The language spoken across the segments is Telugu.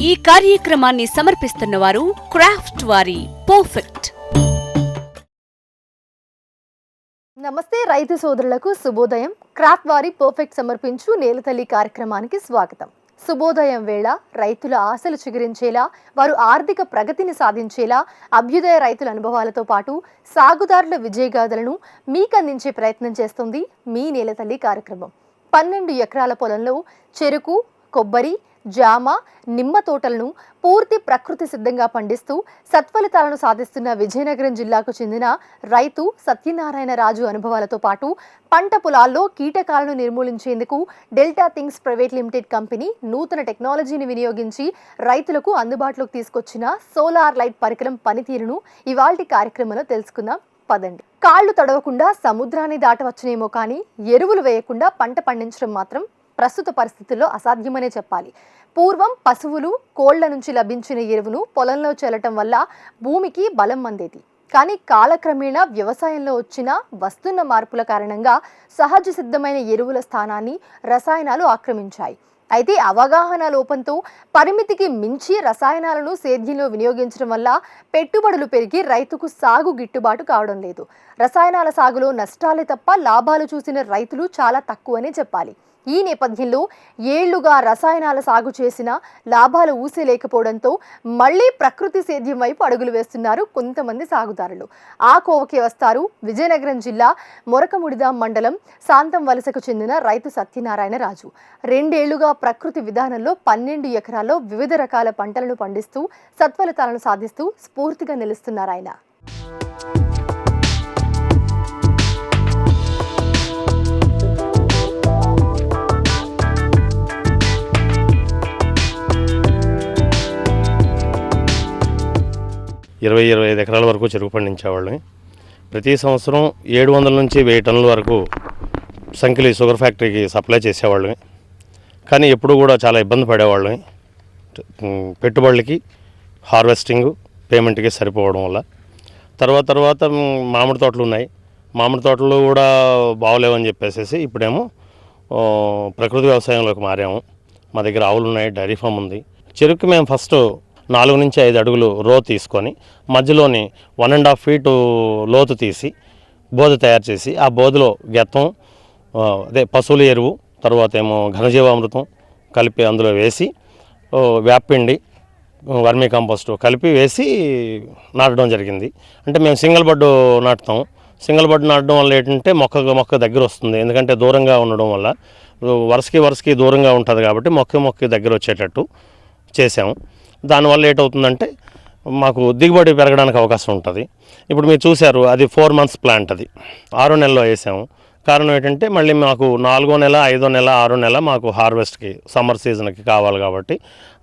ఈ కార్యక్రమాన్ని సమర్పిస్తున్న వారు క్రాఫ్ట్ వారి పర్ఫెక్ట్. నమస్తే రైతు సోదరులకు శుభోదయం. క్రాఫ్ట్ వారి పర్ఫెక్ట్ సమర్పించు నేలతల్లి కార్యక్రమానికి స్వాగతం. శుభోదయం వేళ రైతుల ఆశలు చిగురించేలా వారు ఆర్థిక ప్రగతిని సాధించేలా అభ్యుదయ రైతుల అనుభవాలతో పాటు సాగుదారుల విజయగాథలను మీకు అందించే ప్రయత్నం చేస్తుంది మీ నేలతల్లి కార్యక్రమం. పన్నెండు ఎకరాల పొలంలో చెరుకు కొబ్బరి జామ నిమ్మ తోటలను పూర్తి ప్రకృతి సిద్ధంగా పండిస్తూ సత్ఫలితాలను సాధిస్తున్న విజయనగరం జిల్లాకు చెందిన రైతు సత్యనారాయణ రాజు అనుభవాలతో పాటు పంట పొలాల్లో కీటకాలను నిర్మూలించేందుకు Delta things private limited company నూతన టెక్నాలజీని వినియోగించి రైతులకు అందుబాటులోకి తీసుకొచ్చిన సోలార్ లైట్ పరికరం పనితీరును ఇవాల్టి కార్యక్రమంలో తెలుసుకుందాం. పదండి. కాళ్ళు తడవకుండా సముద్రాన్ని దాటవచ్చునేమో కానీ ఎరువులు వేయకుండా పంట పండించడం మాత్రం ప్రస్తుత పరిస్థితుల్లో అసాధ్యమనే చెప్పాలి. పూర్వం పశువులు కోళ్ళ నుంచి లభించిన ఎరువును పొలంలో చల్లటం వల్ల భూమికి బలం అందేది. కానీ కాలక్రమేణా వ్యవసాయంలో వచ్చిన వస్తున్న మార్పుల కారణంగా సహజ సిద్ధమైన ఎరువుల స్థానాన్ని రసాయనాలు ఆక్రమించాయి. అయితే అవగాహన లోపంతో పరిమితికి మించి రసాయనాలను సేద్యంలో వినియోగించడం వల్ల పెట్టుబడులు పెరిగి రైతుకు సాగు గిట్టుబాటు కావడం లేదు. రసాయనాల సాగులో నష్టాలే తప్ప లాభాలు చూసిన రైతులు చాలా తక్కువనే చెప్పాలి. ఈ నేపథ్యంలో ఏళ్ళుగా రసాయనాల సాగు చేసిన లాభాలు ఊసేలేకపోవడంతో మళ్ళీ ప్రకృతి సేద్యం వైపు అడుగులు వేస్తున్నారు కొంతమంది సాగుదారులు. ఆ కోవకే వస్తారు విజయనగరం జిల్లా మొరకముడిదాం మండలం శాంతం వలసకు చెందిన రైతు సత్యనారాయణ రాజు. రెండేళ్ళుగా ప్రకృతి విధానంలో పన్నెండు ఎకరాల్లో వివిధ రకాల పంటలను పండిస్తూ సత్ఫలితాలను సాధిస్తూ స్ఫూర్తిగా నిలుస్తున్నారు ఇరవై ఇరవై ఐదు ఎకరాల వరకు చెరుకు పండించేవాళ్ళని ప్రతి సంవత్సరం ఏడు వందల నుంచి వెయ్యి టన్నుల వరకు సంఖ్యలు షుగర్ ఫ్యాక్టరీకి సప్లై చేసేవాళ్ళని కానీ ఎప్పుడు కూడా చాలా ఇబ్బంది పడేవాళ్ళని పెట్టుబడులకి హార్వెస్టింగ్ పేమెంట్కి సరిపోవడం వల్ల. తర్వాత తర్వాత మామిడి తోటలు ఉన్నాయి. మామిడి తోటలు కూడా బాగోలేవని చెప్పేసి ఇప్పుడేమో ప్రకృతి వ్యవసాయంలోకి మారాము. మా దగ్గర ఆవులు ఉన్నాయి డైరీ ఫామ్ ఉంది. చెరుకు మేము ఫస్ట్ నాలుగు నుంచి ఐదు అడుగులు రో తీసుకొని మధ్యలోని వన్ అండ్ హాఫ్ ఫీటు లోతు తీసి బోధ తయారు చేసి ఆ బోధలో గెత్తం అదే పశువుల ఎరువు తర్వాత ఏమో ఘనజీవామృతం కలిపి అందులో వేసి వేపిండి వేపపిండి వర్మీ కంపోస్ట్ కలిపి వేసి నాటడం జరిగింది. అంటే మేము సింగిల్ బడ్డు నాటుతాం. సింగిల్ బడ్డు నాటడం వల్ల ఏంటంటే మొక్క మొక్క దగ్గర వస్తుంది. ఎందుకంటే దూరంగా ఉండడం వల్ల వరుసకి వరుసకి దూరంగా ఉంటుంది కాబట్టి మొక్క మొక్క దగ్గర వచ్చేటట్టు చేసాము దానివల్ల ఏటవుతుందంటే మాకు దిగుబడి పెరగడానికి అవకాశం ఉంటుంది. ఇప్పుడు మీరు చూశారు అది ఫోర్ మంత్స్ ప్లాంట్ అది. ఆరో నెలలో వేసాము. కారణం ఏంటంటే మళ్ళీ మాకు నాలుగో నెల ఐదో నెల ఆరో నెల మాకు హార్వెస్ట్కి సమ్మర్ సీజన్కి కావాలి కాబట్టి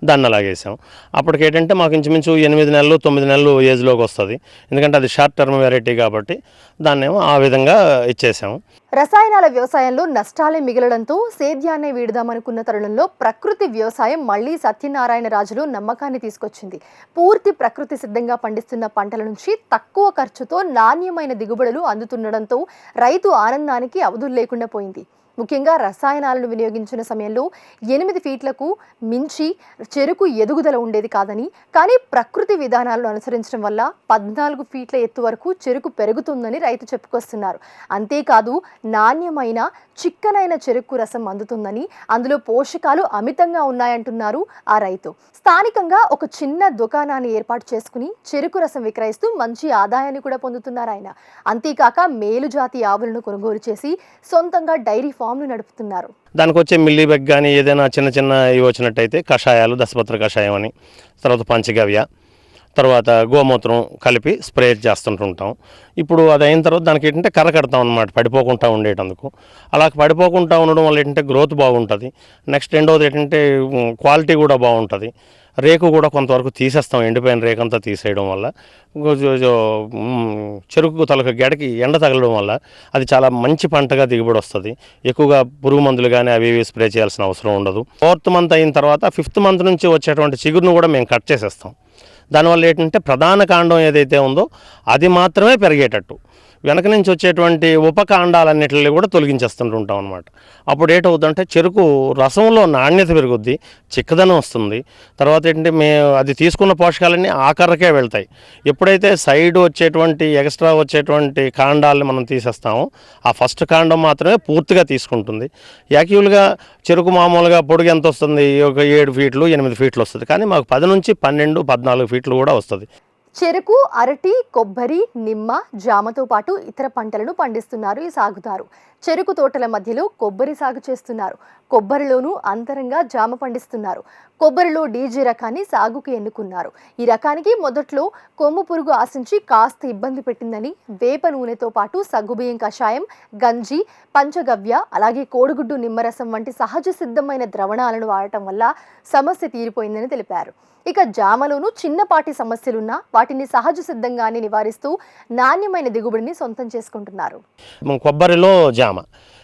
దాన్ని అలాగేసాం అప్పటికి ఏంటంటే మాకు ఇంచుమించు ఎనిమిది నెలలు తొమ్మిది నెలలు ఏజ్లోకి వస్తుంది. ఎందుకంటే అది షార్ట్ టర్మ్ వెరైటీ కాబట్టి దాన్నేమో ఆ విధంగా ఇచ్చేసాము. రసాయనాల వ్యవసాయంలో నష్టాలే మిగలడంతో సేద్యాన్నే వీడదామనుకున్న తరుణంలో ప్రకృతి వ్యవసాయం మళ్ళీ సత్యనారాయణ రాజులు నమ్మకాన్ని తీసుకొచ్చింది. పూర్తి ప్రకృతి సిద్ధంగా పండిస్తున్న పంటల నుంచి తక్కువ ఖర్చుతో నాణ్యమైన దిగుబడులు అందుతుండడంతో రైతు ఆనందానికి అవధులు లేకుండా పోయింది. ముఖ్యంగా రసాయనాలను వినియోగించిన సమయంలో ఎనిమిది ఫీట్లకు మించి చెరుకు ఎదుగుదల ఉండేది కాదని కానీ ప్రకృతి విధానాలను అనుసరించడం వల్ల పద్నాలుగు ఫీట్ల ఎత్తు వరకు చెరుకు పెరుగుతుందని రైతు చెప్పుకొస్తున్నారు. అంతేకాదు నాణ్యమైన చిక్కనైన చెరుకు రసం అందుతుందని అందులో పోషకాలు అమితంగా ఉన్నాయంటున్నారు ఆ రైతు. స్థానికంగా ఒక చిన్న దుకాణాన్ని ఏర్పాటు చేసుకుని చెరుకు రసం విక్రయిస్తూ మంచి ఆదాయాన్ని కూడా పొందుతున్నారు ఆయన. అంతేకాక మేలుజాతి ఆవులను కొనుగోలు చేసి సొంతంగా డైరీ ఫామ్ను నడుపుతున్నారు. దానికి వచ్చే మిల్లీ బెగ్ కానీ ఏదైనా చిన్న చిన్న ఇవి వచ్చినట్టయితే కషాయాలు దశపత్ర కషాయం అని తర్వాత పంచగవ్య తర్వాత గోమూత్రం కలిపి స్ప్రే చేస్తుంటుంటాం. ఇప్పుడు అది అయిన తర్వాత దానికి ఏంటంటే కర్ర కడతాం అనమాట పడిపోకుండా ఉండేటందుకు. అలా పడిపోకుండా ఉండడం వల్ల ఏంటంటే గ్రోత్ బాగుంటుంది. నెక్స్ట్ రెండోది ఏంటంటే క్వాలిటీ కూడా బాగుంటుంది. రేకు కూడా కొంతవరకు తీసేస్తాం ఎండిపోయిన రేకంతా తీసేయడం వల్ల. చెరుకు తలకు గెడకి ఎండ తగలడం వల్ల అది చాలా మంచి పంటగా దిగుబడి వస్తుంది. ఎక్కువగా పురుగు మందులు కానీ అవి ఇవి స్ప్రే చేయాల్సిన అవసరం ఉండదు. ఫోర్త్ మంత్ అయిన తర్వాత ఫిఫ్త్ మంత్ నుంచి వచ్చేటువంటి చిగురును కూడా మేము కట్ చేసేస్తాం. దానివల్ల ఏంటంటే ప్రధాన కాండం ఏదైతే ఉందో అది మాత్రమే పెరిగేటట్టు. వెనక నుంచి వచ్చేటువంటి ఉపకాండాలన్నిటిని కూడా తొలగించేస్తుంటుంటాం అనమాట అప్పుడు ఏటవుతుందంటే చెరుకు రసంలో నాణ్యత పెరుగుద్ది చిక్కదనం వస్తుంది. తర్వాత ఏంటంటే మే అది తీసుకున్న పోషకాలన్నీ ఆఖరికే వెళ్తాయి. ఎప్పుడైతే సైడ్ వచ్చేటువంటి ఎక్స్ట్రా వచ్చేటువంటి కాండాలని మనం తీసేస్తామో ఆ ఫస్ట్ కాండం మాత్రమే పూర్తిగా తీసుకుంటుంది. యాక్చువల్గా చెరుకు మామూలుగా పొడుగు ఎంత వస్తుంది? ఒక ఏడు ఫీట్లు ఎనిమిది ఫీట్లు వస్తుంది. కానీ మాకు పది నుంచి పన్నెండు పద్నాలుగు ఫీట్లు కూడా వస్తుంది. చెరుకు అరటి కొబ్బరి నిమ్మ జామతో పాటు ఇతర పంటలను పండిస్తున్నారు ఈ సాగుదారు. చెరుకు తోటల మధ్యలో కొబ్బరి సాగు చేస్తున్నారు. కొబ్బరిలోనూ అంతరంగా జామ పండిస్తున్నారు. కొబ్బరిలో డీజే రకాన్ని సాగుకు ఎన్నుకున్నారు. ఈ రకానికి మొదట్లో కొమ్ము పురుగు ఆశించి కాస్త ఇబ్బంది పెట్టిందని వేప నూనెతో పాటు సగ్గుబియ్యం కషాయం గంజి పంచగవ్య అలాగే కోడిగుడ్డు నిమ్మరసం వంటి సహజ సిద్ధమైన ద్రవణాలను వాడటం వల్ల సమస్య తీరిపోయిందని తెలిపారు. ఇక జామలోనూ చిన్నపాటి సమస్యలున్నా వాటిని సహజ సిద్ధంగానే నివారిస్తూ నాణ్యమైన దిగుబడిని సొంతం చేసుకుంటున్నారు. కొబ్బరిలో జామ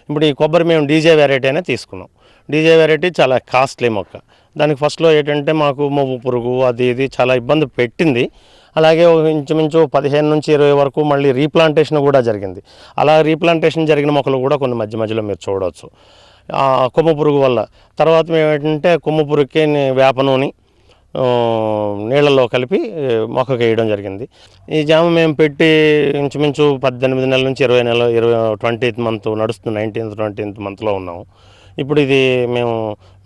ఇప్పుడు ఈ కొబ్బరి మేము డీజే వెరైటీ అనే తీసుకున్నాం. డీజే వెరైటీ చాలా కాస్ట్లీ మొక్క. దానికి ఫస్ట్లో ఏంటంటే మాకు మొవ్వు పురుగు అది ఇది చాలా ఇబ్బంది పెట్టింది. అలాగే ఇంచుమించు పదిహేను నుంచి ఇరవై వరకు మళ్ళీ రీప్లాంటేషన్ కూడా జరిగింది. అలా రీప్లాంటేషన్ జరిగిన మొక్కలు కూడా కొన్ని మధ్య మధ్యలో మీరు చూడవచ్చు కొమ్ము పురుగు వల్ల. తర్వాత మేము ఏంటంటే కొమ్ము పురుగుకి వేప నూనె నీళ్ళల్లో కలిపి మొక్కకి వేయడం జరిగింది. ఈ జామ మేము పెట్టి ఇంచుమించు పద్దెనిమిది నెలల నుంచి ఇరవై నెలల ఇరవై ట్వంటీత్ మంత్ నడుస్తుంది నైన్టీన్త్ ట్వంటీన్త్ మంత్లో ఉన్నాము. ఇప్పుడు ఇది మేము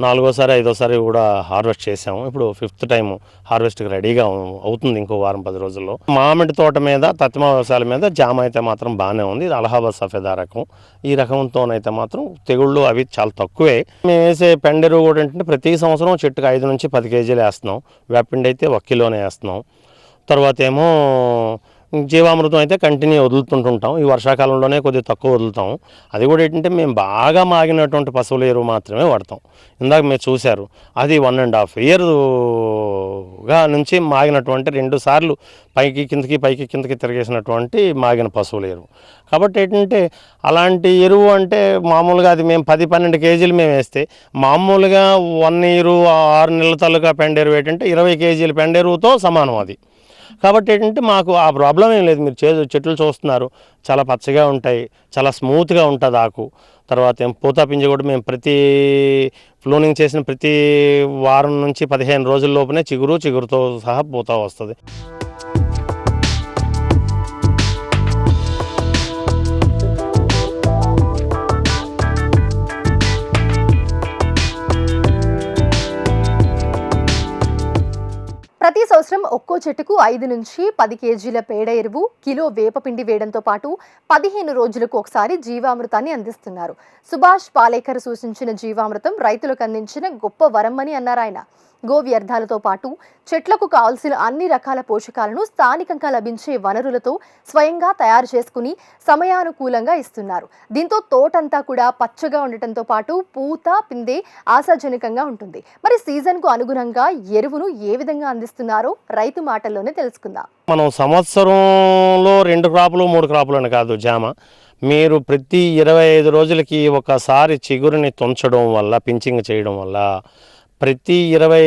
నాలుగోసారి ఐదోసారి కూడా హార్వెస్ట్ చేసాము ఇప్పుడు ఫిఫ్త్ టైం హార్వెస్ట్కి రెడీగా అవుతుంది ఇంకో వారం పది రోజుల్లో. మామిడి తోట మీద తత్మ వ్యవసాయాల మీద జామ అయితే మాత్రం బాగానే ఉంది. ఇది అలహాబాద్ సఫేదా రకం. ఈ రకంతోనైతే మాత్రం తెగుళ్ళు అవి చాలా తక్కువే. మేము వేసే పెండెరు కూడా ఏంటంటే ప్రతి సంవత్సరం చెట్టుకు ఐదు నుంచి పది కేజీలు వేస్తున్నాం. వేపిండి అయితే ఒక కిలోనే వేస్తున్నాం. తర్వాత ఏమో జీవామృతం అయితే కంటిన్యూ వదులుతుంటుంటాం. ఈ వర్షాకాలంలోనే కొద్దిగా తక్కువ వదులుతాం. అది కూడా ఏంటంటే మేము బాగా మాగినటువంటి పశువుల ఎరువు మాత్రమే వాడతాం. ఇందాక మీరు చూశారు. అది వన్ అండ్ హాఫ్ ఇయర్గా నుంచి మాగినటువంటి రెండు సార్లు పైకి కిందకి పైకి కిందకి తిరిగేసినటువంటి మాగిన పశువుల ఎరువు. కాబట్టి ఏంటంటే అలాంటి ఎరువు అంటే మామూలుగా అది మేము పది పన్నెండు కేజీలు మేము వేస్తే మామూలుగా వన్ ఇయర్ ఆరు నెలల తాలూకా పెండెరువు ఏంటంటే ఇరవై కేజీల పెండెరువుతో సమానం అది. కాబట్టి ఏంటంటే మాకు ఆ ప్రాబ్లం ఏం లేదు. మీరు చే చెట్లు చూస్తున్నారు. చాలా పచ్చగా ఉంటాయి. చాలా స్మూత్గా ఉంటుంది ఆకు. తర్వాత ఏం పూత పింజ కూడా మేము ప్రతి ఫ్లోనింగ్ చేసిన ప్రతి వారం నుంచి పదిహేను రోజుల లోపునే చిగురు చిగురుతో సహా పూత వస్తుంది. సంవత్సరం ఒక్కో చెట్టుకు ఐదు నుంచి పది కేజీల పేడ ఎరువు కిలో వేపపిండి వేయడంతో పాటు పదిహేను రోజులకు ఒకసారి జీవామృతాన్ని అందిస్తున్నారు. సుభాష్ పాలేకర్ సూచించిన జీవామృతం రైతులకు అందించిన గొప్ప వరం అని అన్నారు ఆయన. గో వ్యర్థాలతో పాటు చెట్లకు కావాల్సిన అన్ని రకాల పోషకాలను స్థానికంగా లభించే వనరులతో స్వయంగా తయారు చేసుకుని సమయానుకూలంగా ఇస్తున్నారు. దీంతో తోటంతా కూడా పచ్చగా ఉండటంతో పాటు పూత పిందే ఆశాజనకంగా ఉంటుంది. మరి సీజన్కు అనుగుణంగా ఎరువును ఏ విధంగా అందిస్తున్నారో రైతు మాటల్లోనే తెలుసుకుందాం. మనం సంవత్సరంలో రెండు క్రాపులు మూడు క్రాపులు అని కాదు జామ. మీరు ప్రతి ఇరవై ఐదు రోజులకి ఒకసారి చిగురుని తుంచడం వల్ల పించింగ్ చేయడం వల్ల ప్రతి ఇరవై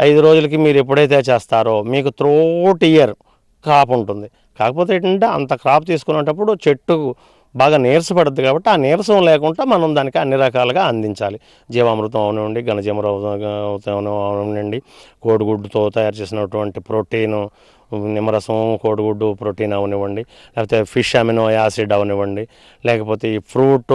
ఐదు రోజులకి మీరు ఎప్పుడైతే చేస్తారో మీకు త్రోట్ ఇయర్ క్రాప్ ఉంటుంది. కాకపోతే ఏంటంటే అంత క్రాప్ తీసుకునేటప్పుడు చెట్టు బాగా నీరసపడుద్ది కాబట్టి ఆ నీరసం లేకుండా మనం దానికి అన్ని రకాలుగా అందించాలి. జీవామృతం అవనివ్వండి ఘనజీమరతం అవనివ్వండి. కోడిగుడ్డుతో తయారు చేసినటువంటి ప్రోటీన్ నిమ్మరసం కోడిగుడ్డు ప్రోటీన్ అవనివ్వండి. లేకపోతే ఫిష్ అమినో యాసిడ్ అవనివ్వండి. లేకపోతే ఈ ఫ్రూట్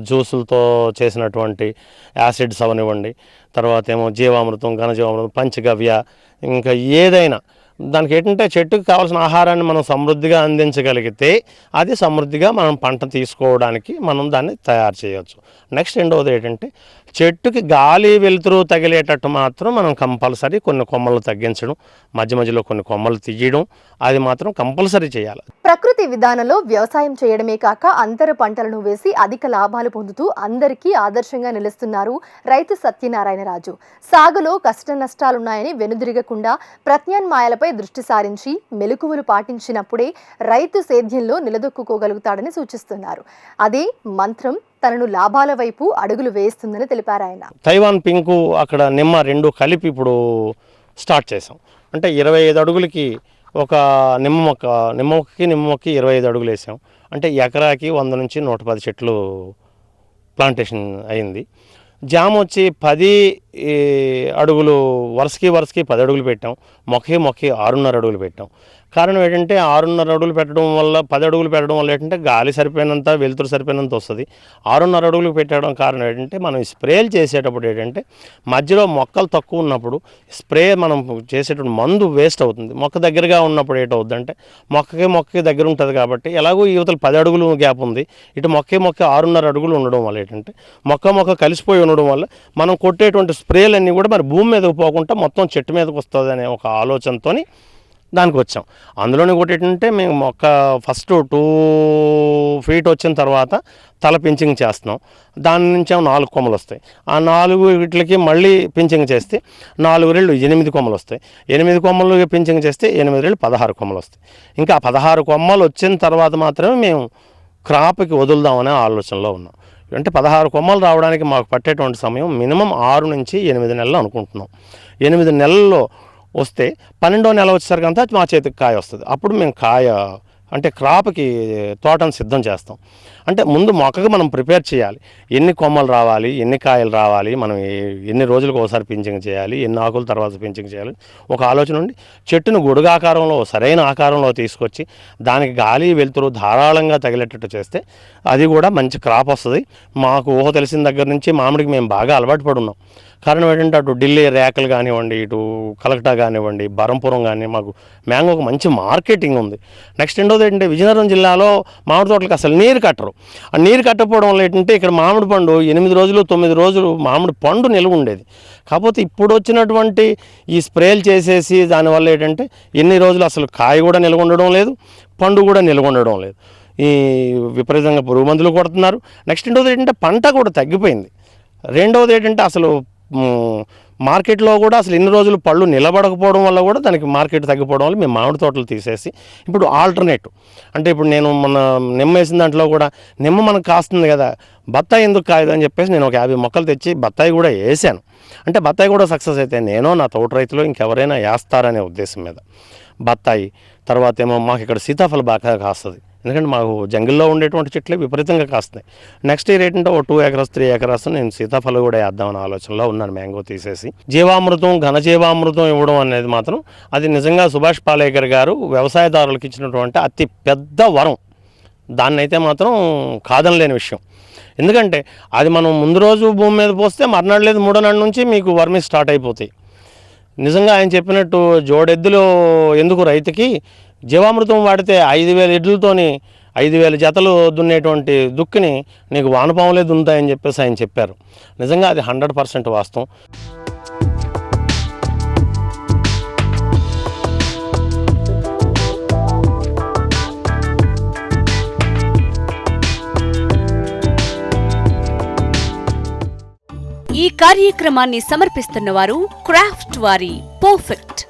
జ్యూసులతో చేసినటువంటి యాసిడ్స్ అవనివ్వండి. తర్వాత ఏమో జీవామృతం ఘనజీవామృతం పంచగవ్య ఇంకా ఏదైనా దానికి ఏంటంటే చెట్టుకు కావాల్సిన ఆహారాన్ని మనం సమృద్ధిగా అందించగలిగితే అది సమృద్ధిగా మనం పంట తీసుకోవడానికి మనం దాన్ని తయారు చేయవచ్చు నెక్స్ట్ రెండవది ఏంటంటే చెట్టుకి గాలి వెలుతురు తగిలేటట్టు మాత్రం మనం కంపల్సరీ కొన్ని కొమ్మలు తగ్గించడం మధ్య మధ్యలో కొన్ని కొమ్మలు తీయడం అది మాత్రం కంపల్సరీ చేయాలి. ప్రకృతి విధానంలో వ్యవసాయం చేయడమే కాక అంతర పంటలను వేసి అధిక లాభాలు పొందుతూ అందరికీ ఆదర్శంగా నిలుస్తున్నారు రైతు సత్యనారాయణ రాజు. సాగులో కష్ట నష్టాలున్నాయని వెనుదిరగకుండా ప్రత్యామ్నాయాలపై దృష్టి సారించి మెలకువలు పాటించినప్పుడే రైతు సేద్యంలో నిలదొక్కుకోగలుగుతాడని సూచిస్తున్నారు. అదే మంత్రం తనను లాభాల వైపు అడుగులు వేస్తుందని తెలిపారు ఆయన. తైవాన్ పింకు అక్కడ నిమ్మ రెండు కలిపి ఇప్పుడు స్టార్ట్ చేసాం అంటే ఇరవై ఐదు అడుగులకి ఒక నిమ్మ మొక్క నిమ్మ మొక్కకి నిమ్మ మొక్కకి ఇరవై ఐదు అడుగులు వేసాం. అంటే ఎకరాకి వంద నుంచి నూట పది చెట్లు ప్లాంటేషన్ అయింది. జామ వచ్చి పది ఈ, అడుగులు వరుసకి వరుసకి పది అడుగులు పెట్టాం. మొక్కకి మొక్కకి ఆరున్నర అడుగులు పెట్టాం. కారణం ఏంటంటే ఆరున్నర అడుగులు పెట్టడం వల్ల పది అడుగులు పెట్టడం వల్ల ఏంటంటే గాలి సరిపోయినంత వెలుతురు సరిపోయినంత వస్తుంది. ఆరున్నర అడుగులు పెట్టడం కారణం ఏంటంటే మనం స్ప్రేలు చేసేటప్పుడు ఏంటంటే మధ్యలో మొక్కలు తక్కువ ఉన్నప్పుడు స్ప్రే మనం చేసేటప్పుడు మందు వేస్ట్ అవుతుంది. మొక్క దగ్గరగా ఉన్నప్పుడు ఏంటవుద్దంటే మొక్కకి మొక్కకి దగ్గర ఉంటుంది కాబట్టి ఎలాగో యువతలు పది అడుగులు గ్యాప్ ఉంది. ఇటు మొక్కే మొక్క ఆరున్నర అడుగులు ఉండడం వల్ల ఏంటంటే మొక్క మొక్క కలిసిపోయి ఉండడం వల్ల మనం కొట్టేటువంటి స్ప్రేలన్నీ కూడా మరి భూమి మీదకు పోకుండా మొత్తం చెట్టు మీదకి వస్తుంది అనే ఒక ఆలోచనతోని దానికి వచ్చాం. అందులోని ఒకటి ఏంటంటే మేము మొక్క ఫస్ట్ టూ ఫీట్ వచ్చిన తర్వాత తల పించింగ్ చేస్తున్నాం. దాని నుంచి ఏమో నాలుగు కొమ్మలు వస్తాయి. ఆ నాలుగు వీటికి మళ్ళీ పించింగ్ చేస్తే నాలుగు రెళ్ళు ఎనిమిది కొమ్మలు వస్తాయి. ఎనిమిది కొమ్మలు పించింగ్ చేస్తే ఎనిమిది రెళ్ళు పదహారు కొమ్మలు వస్తాయి. ఇంకా పదహారు కొమ్మలు వచ్చిన తర్వాత మాత్రమే మేము క్రాప్కి వదులుదామనే ఆలోచనలో ఉన్నాం. అంటే పదహారు కొమ్మలు రావడానికి మాకు పట్టేటువంటి సమయం మినిమం ఆరు నుంచి ఎనిమిది నెలలు అనుకుంటున్నాం. ఎనిమిది నెలల్లో వస్తే పన్నెండో నెల వచ్చేసరికి అంతా మా చేతికి కాయ వస్తుంది. అప్పుడు మేము కాయ అంటే క్రాప్కి తోటను సిద్ధం చేస్తాం. అంటే ముందు మొక్కకు మనం ప్రిపేర్ చేయాలి. ఎన్ని కొమ్మలు రావాలి ఎన్ని కాయలు రావాలి మనం ఎన్ని రోజులకు ఒకసారి పింఛింగ్ చేయాలి ఎన్ని ఆకుల తర్వాత పింఛింగ్ చేయాలి ఒక ఆలోచన ఉండి చెట్టును గొడుగాకారంలో సరైన ఆకారంలో తీసుకొచ్చి దానికి గాలి వెలుతురు ధారాళంగా తగిలేటట్టు చేస్తే అది కూడా మంచి క్రాప్ వస్తుంది. మాకు ఊహ తెలిసిన దగ్గర నుంచి మామిడికి మేము బాగా అలవాటు పడి ఉన్నాం కారణం ఏంటంటే అటు ఢిల్లీ ర్యాకులు కానివ్వండి ఇటు కలకటా కానివ్వండి బరంపురం కానీ మాకు మ్యాంగోకి మంచి మార్కెటింగ్ ఉంది. నెక్స్ట్ రెండోది ఏంటంటే విజయనగరం జిల్లాలో మామిడి తోటలకు అసలు నీరు కట్టరు. ఆ నీరు కట్టకపోవడం వల్ల ఏంటంటే ఇక్కడ మామిడి పండు ఎనిమిది రోజులు తొమ్మిది రోజులు మామిడి పండు నిలువ ఉండేది. కాకపోతే ఇప్పుడు వచ్చినటువంటి ఈ స్ప్రేలు చేసేసి దానివల్ల ఏంటంటే ఎన్ని రోజులు అసలు కాయ కూడా నిలువ ఉండడం లేదు పండు కూడా నిలువ ఉండడం లేదు. ఈ విపరీతంగా పురుగు మందులు కొడుతున్నారు. నెక్స్ట్ రెండోది ఏంటంటే పంట కూడా తగ్గిపోయింది. రెండవది ఏంటంటే అసలు మార్కెట్లో కూడా అసలు ఇన్ని రోజులు పళ్ళు నిలబడకపోవడం వల్ల కూడా దానికి మార్కెట్ తగ్గిపోవడం వల్ల మేము మామిడి తోటలు తీసేసి ఇప్పుడు ఆల్టర్నేట్. అంటే ఇప్పుడు నేను మన నిమ్మ వేసిన దాంట్లో కూడా నిమ్మ మనకు కాస్తుంది కదా బత్తాయి ఎందుకు కాయదు అని చెప్పేసి నేను ఒక యాభై మొక్కలు తెచ్చి బత్తాయి కూడా వేసాను. అంటే బత్తాయి కూడా సక్సెస్ అయితే నేను నా తోట రైతులు ఇంకెవరైనా వేస్తారనే ఉద్దేశం మీద. బత్తాయి తర్వాత ఏమో మాకు ఇక్కడ సీతాఫల బాగా కాస్తుంది. ఎందుకంటే మాకు జంగిల్లో ఉండేటువంటి చెట్లే విపరీతంగా కాస్తున్నాయి. నెక్స్ట్ ఇయర్ ఏంటంటే ఓ టూ ఎకరాస్ త్రీ ఎకరాస్ నేను సీతాఫలం కూడా వేద్దామని ఆలోచనలో ఉన్నాను మ్యాంగో తీసేసి. జీవామృతం ఘనజీవామృతం ఇవ్వడం అనేది మాత్రం అది నిజంగా సుభాష్ పాలేకర్ గారు వ్యవసాయదారులకు ఇచ్చినటువంటి అతి పెద్ద వరం. దాన్నైతే మాత్రం కాదనలేని విషయం. ఎందుకంటే అది మనం ముందు రోజు భూమి మీద పోస్తే మర్నాడు లేదు మూడో నాడు నుంచి మీకు వర్మి స్టార్ట్ అయిపోతాయి. నిజంగా ఆయన చెప్పినట్టు జోడెద్దులు ఎందుకు రైతుకి జీవామృతం వాడితే ఐదు వేల ఎడ్లతోని ఐదు వేల జతలు దున్నేటువంటి దుక్కిని నీకు వానపాములే దున్నుతాయని చెప్పేసి ఆయన చెప్పారు. నిజంగా అది హండ్రెడ్ పర్సెంట్ వాస్తవం. ఈ కార్యక్రమాన్ని సమర్పిస్తున్నవారు క్రాఫ్ట్ వారి పర్ఫెక్ట్.